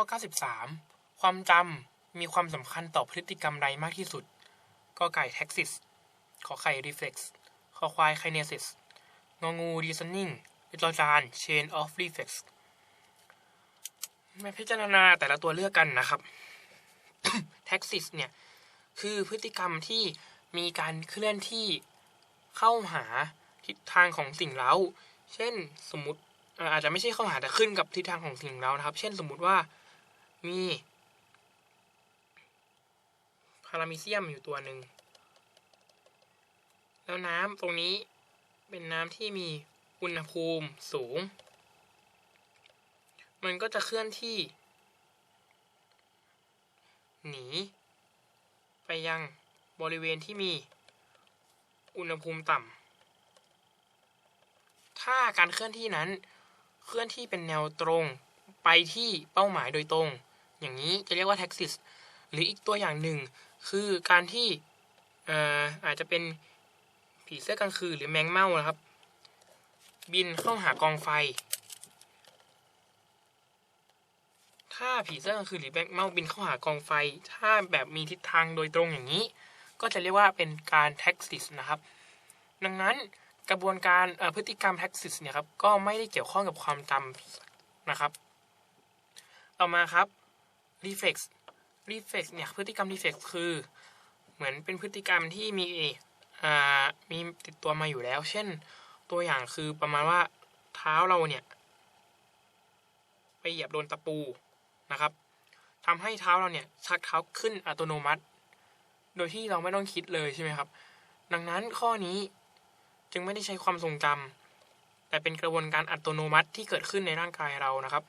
ข้อ 93 ความจำมีความสำคัญต่อพฤติกรรมใดมากที่สุดก็ไก่ taxis ขอไข่ reflex ขอควาย kinesis งองู reasoning จอจาน chain of reflex มาพิจารณาแต่ละตัวเลือกกันนะครับ taxis เนี่ยคือพฤติกรรมที่มีการเคลื่อนที่เข้าหาทิศทางของสิ่งเร้า เช่นสมมติอาจจะไม่ใช่เข้าหาแต่ขึ้นกับทิศทางของสิ่งเร้านะครับ เช่นสมมุติว่า มีพารามิเซียมอยู่ตัวหนึ่ง แล้วน้ำตรงนี้เป็นน้ำที่มีอุณหภูมิสูง มันก็จะเคลื่อนที่ หนี ไปยังบริเวณที่มีอุณหภูมิต่ำ ถ้าการเคลื่อนที่นั้นเคลื่อนที่เป็นแนวตรงไปที่เป้าหมายโดยตรง อย่างนี้จะเรียกว่าแท็กซิสหรืออีกตัวอย่างหนึ่ง คือการที่เอ่ออาจจะเป็นผีเสื้อกลางคืนหรือแมงเม่านะครับ บินเข้าหากองไฟ ถ้าผีเสื้อกลางคืนหรือแมงเม่าบินเข้าหากองไฟ ถ้าแบบมีทิศทางโดยตรงอย่างนี้ ก็จะเรียกว่าเป็นการแท็กซิสนะครับ ดังนั้นกระบวนการพฤติกรรมแท็กซิสเนี่ยครับก็ไม่ได้เกี่ยวข้องกับความจำนะครับ ต่อมาครับ reflex reflex เนี่ยพฤติกรรม reflex คือเหมือนเป็นพฤติกรรมที่มีอ่ามีติดตัวมาอยู่แล้ว เช่นตัวอย่างคือประมาณว่าเท้าเราเนี่ย ไปเหยียบโดนตะปูนะครับทำให้เท้าเราเนี่ยชักเท้าขึ้นอัตโนมัติ โดยที่เราไม่ต้องคิดเลยใช่ไหมครับ ดังนั้นข้อนี้จึงไม่ได้ใช้ความทรงจำแต่เป็นกระบวนการอัตโนมัติที่เกิดขึ้นในร่างกายเรานะครับ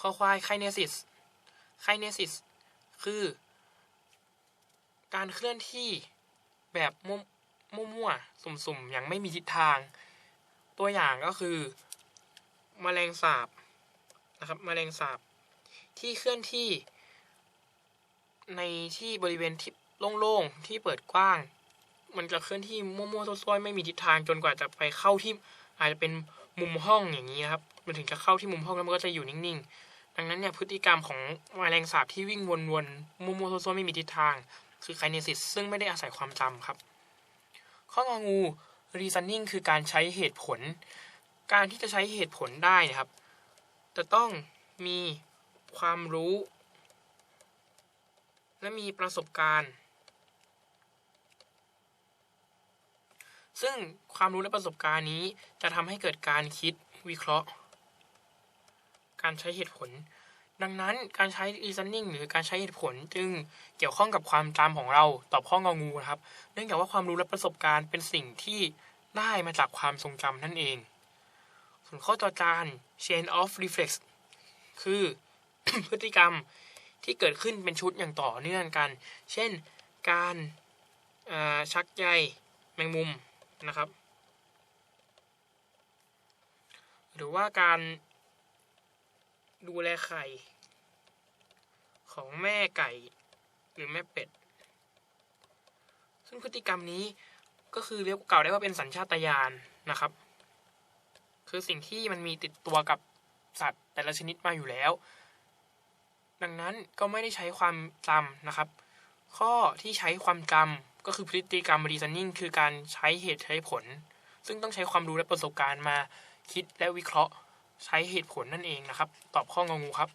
ข้อควาย kinesis kinesis คือการเคลื่อนที่แบบมั่วมั่วๆ สุ่มๆ อย่างไม่มีทิศทาง ตัวอย่างก็คือแมลงสาบนะครับแมลงสาบ ที่เคลื่อนที่ ในที่บริเวณที่โล่งๆ ที่เปิดกว้าง มันจะเคลื่อนที่มั่วๆซ้วยๆ ไม่มีทิศทางจนกว่าจะไปเข้าที่อาจจะเป็นมุมห้องอย่างนี้นะครับ มันถึงจะเข้าที่มุมห้องแล้วมันก็จะอยู่นิ่งๆ ดังนั้นเนี่ยพฤติกรรมของแมลงสาบที่วิ่งวนๆมัวๆซ้วยๆไม่มีทิศทาง คือไคเนซิสซึ่งไม่ได้อาศัยความจำครับ ข้ององู reasoning คือการใช้เหตุผล การที่จะใช้เหตุผลได้นะครับ จะต้องมีความรู้ และมีประสบการณ์ ซึ่งความรู้และประสบการณ์นี้จะทำให้เกิดการคิดวิเคราะห์ การใช้เหตุผล ดังนั้นการใช้ reasoning หรือการใช้เหตุผลจึงเกี่ยวข้องกับความจำของเราตอบข้ององูนะครับ เนื่องจากว่าความรู้และประสบการณ์เป็นสิ่งที่ได้มาจากความทรงจำนั่นเอง ส่วนข้อต่อจาน chain of reflex คือพฤติกรรมที่เกิดขึ้นเป็นชุดอย่างต่อเนื่องกัน เช่น การชักใยแมงมุมนะครับ หรือว่าการ ดูแลไข่ ของแม่ไก่หรือแม่เป็ด ซึ่งพฤติกรรมนี้ก็คือเรียกเก่าได้ว่าเป็นสัญชาตญาณนะครับ คือสิ่งที่มันมีติดตัวกับสัตว์แต่ละชนิดมาอยู่แล้ว ดังนั้นก็ไม่ได้ใช้ความจำนะครับ ข้อที่ใช้ความจำก็คือพฤติกรรม reasoning คือการใช้เหตุใช้ผล ซึ่งต้องใช้ความรู้และประสบการณ์มาคิดและวิเคราะห์ ใช้เหตุผลนั่นเองนะครับ ตอบข้ององูครับ